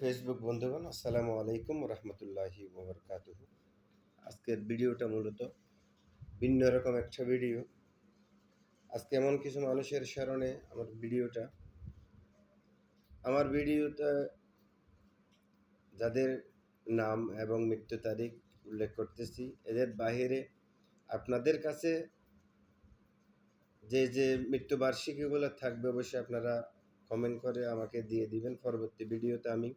Facebook বন্ধুগণ, আসসালামু আলাইকুম রহমতুল্লাহি ওবরকাত আজকের ভিডিওটা মূলত ভিন্ন রকম একটা ভিডিও। আজকে এমন কিছু মানুষের স্মরণে আমার ভিডিওটা। আমার ভিডিওতে যাদের নাম এবং মৃত্যু তারিখ উল্লেখ করতেছি, এদের বাহিরে আপনাদের কাছে যে যে মৃত্যুবার্ষিকীগুলো থাকবে, অবশ্যই আপনারা কমেন্ট করে আমাকে দিয়ে দিবেন। পরবর্তী ভিডিওতে আমি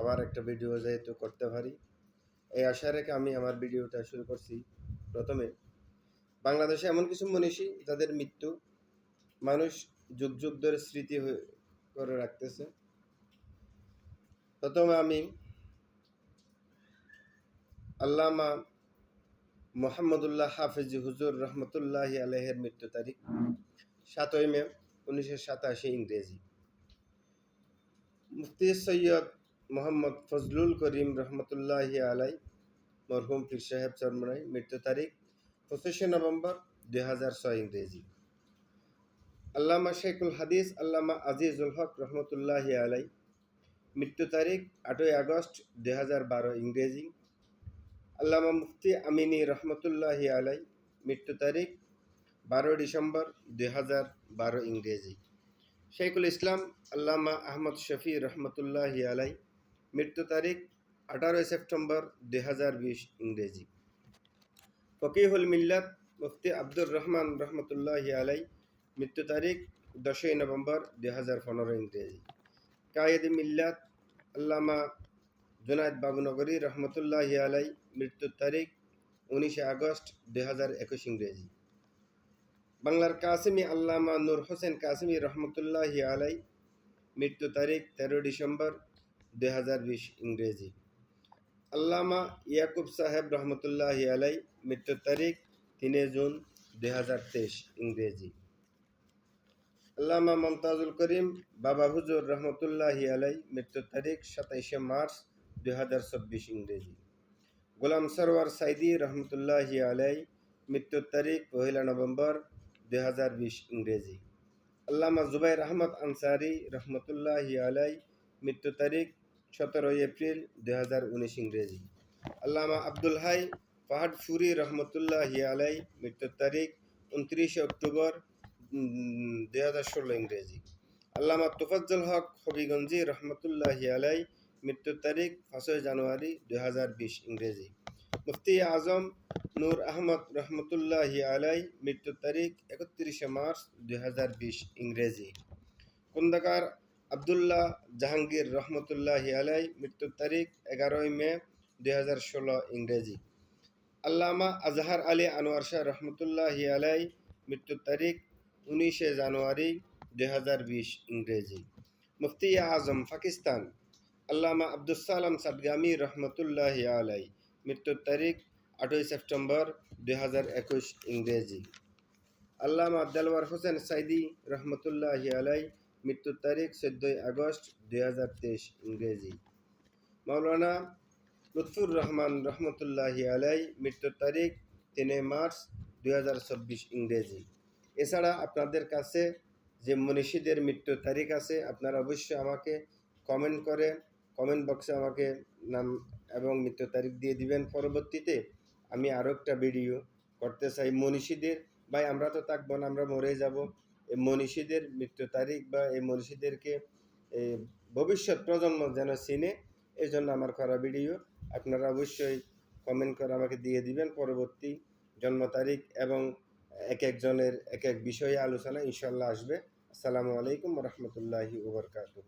আবার একটা ভিডিও যেহেতু করতে পারি। এই আশা রেখে আমি আমার ভিডিওটা শুরু করছি। প্রথমে, বাংলাদেশে এমন কিছু মনীষী যাদের মৃত্যু মানুষ যুগ যুগ ধরে স্মৃতি হয়ে করে রাখতেছে। প্রথমে আমি আল্লামা মোহাম্মদুল্লাহ হাফিজ হুজুর রহমতুল্লাহ আলহের মৃত্যু তারিখ, সাতই মে। উনিশশো সাতাশি ইংরেজি। মুফতি সৈয়দ মোহাম্মদ ফজলুল করিম রহমতুল্লাহ আলাই, মরহুম পীর সাহেব চরমনাই, মৃত্যু তারিখ পঁচিশে নভেম্বর দুই ছয় ইংরেজি। আল্লামা শেখুল হাদিস, আল্লামা আজিজুল হক রহমতুল্লাহ আলাই, মৃত্যু তারিখ আটই আগস্ট দুই হাজার বারো ইংরেজি। আল্লামা মুফতি আমিনী রহমতুল্লাহ আলাই, মৃত্যু তারিখ বারো ডিসেম্বর দুই হাজার বারো ইংরেজি। শেখুল ইসলাম আল্লামা আহমদ শফি রহমতুল্লাহ আলাই মৃত্যু তারিখ আঠারোই সেপ্টেম্বর দুই হাজার বিশ ইংরেজি। ফকিহুল মিল্লাত মুফতি আব্দুর রহমান রহমতুল্লাহ আলাই মৃত্যু তারিখ দশই নভেম্বর দুই হাজার পনেরো ইংরেজি। কায়েদ মিল্লাত আল্লামা জুনায়দ বাবুনগরী রহমতুল্লাহ আলাই মৃত্যুর তারিখ উনিশে আগস্ট দুই হাজার একুশ ইংরেজি। বাংলার কাসিমি আল্লামা নূর হোসেন কাসিমি রহমতুল্লাহ আলাই মৃত্যু তারিখ তেরো ডিসেম্বর দুই বিশ ইংরেজি। আল্লামা ইয়াকুব সাহেব রহমতুল্লাহ আলাই মৃত্যুর তারিখ তিনে জুন দুই হাজার তেইশ ইংরেজি। আল্লামা মমতাজুল করিম বাবা হুজুর রহমতুল্লাহ আলাই মৃত্যুর তারিখ সাতাইশে মার্চ দুই হাজার চব্বিশ ইংরেজি। গোলাম সরওয়ার সাইদি রহমতুল্লাহ আলাই মৃত্যুর তারিখ পহিলা নভেম্বর দুই হাজার বিশ ইংরেজি। আল্লামা জুবাইর আহমদ আনসারি রহমতুল্লাহ আলাই মৃত্যু তারিখ সতেরোই এপ্রিল দুই হাজার উনিশ ইংরেজি। আল্লামা আব্দুল হাই ফাহাদ ফুরি রহমতুল্লাহ আলাই মৃত্যুর তারিখ উনত্রিশে অক্টোবর দুই হাজার ষোলো ইংরেজি। আল্লামা তোফাজ্জল হক হবিগঞ্জি রহমতুল্লাহ আলাই মৃত্যুর তারিখ পাঁচই জানুয়ারি দুই হাজার বিশ ইংরেজি। মুফতি আজম নূর আহমদ রহমতুল্লাহ আলাই মৃত্যুর তারিখ একত্রিশে মার্চ দুই হাজার বিশ ইংরেজি। কুন্দাকার আবদুল্লাহ জাহাঙ্গীর রহমতুল্লাহ আলাই মৃত্যুর তারিখ এগারোই মে দুই হাজার ষোলো ইংরেজি। আল্লামা আজহার আলী আনোয়ার শাহ রহমতুল্লাহ আলাই মৃত্যুর তারিখ উনিশে জানুয়ারি দুই হাজার বিশ ইংরেজি। মুফতি আজম, পাকিস্তান। আল্লামা আব্দুল সালাম সাদগামি রহমতুল্লাহ আলাই মৃত্যুর তারিখ আটই সেপ্টেম্বর দুই হাজার একুশ ইংরেজি। আল্লামা আবদালওয়ার হোসেন সাইদি রহমতুল্লাহ আলাই মৃত্যুর তারিখ চোদ্দোই আগস্ট দুই তেইশ ইংরেজি। মাওলানা লুৎফুর রহমান রহমতুল্লাহ আলাই মৃত্যুর তারিখ তিনে মার্চ দুই হাজার চব্বিশ ইংরেজি। এছাড়া আপনাদের কাছে যে মনীষীদের মৃত্যুর তারিখ আছে, আপনারা অবশ্যই আমাকে কমেন্ট করে, কমেন্ট বক্সে আমাকে নাম এবং মৃত্যু তারিখ দিয়ে দিবেন পরবর্তীতে। আমি আরও একটা ভিডিও করতে চাই। মনীষীদের, ভাই, আমরা তো থাকব না, আমরা মরে যাব। এই মনীষীদের মৃত্যু তারিখ বা এই মনীষীদেরকে ভবিষ্যৎ প্রজন্ম যেন চিনে এই জন্য আমার করা ভিডিও আপনারা অবশ্যই কমেন্ট করে আমাকে দিয়ে দিবেন পরবর্তী জন্ম তারিখ এবং এক একজনের এক এক বিষয়ে আলোচনা ইনশাল্লাহ আসবে। আসসালামু আলাইকুম রহমতুল্লাহি ওবরকাতুহ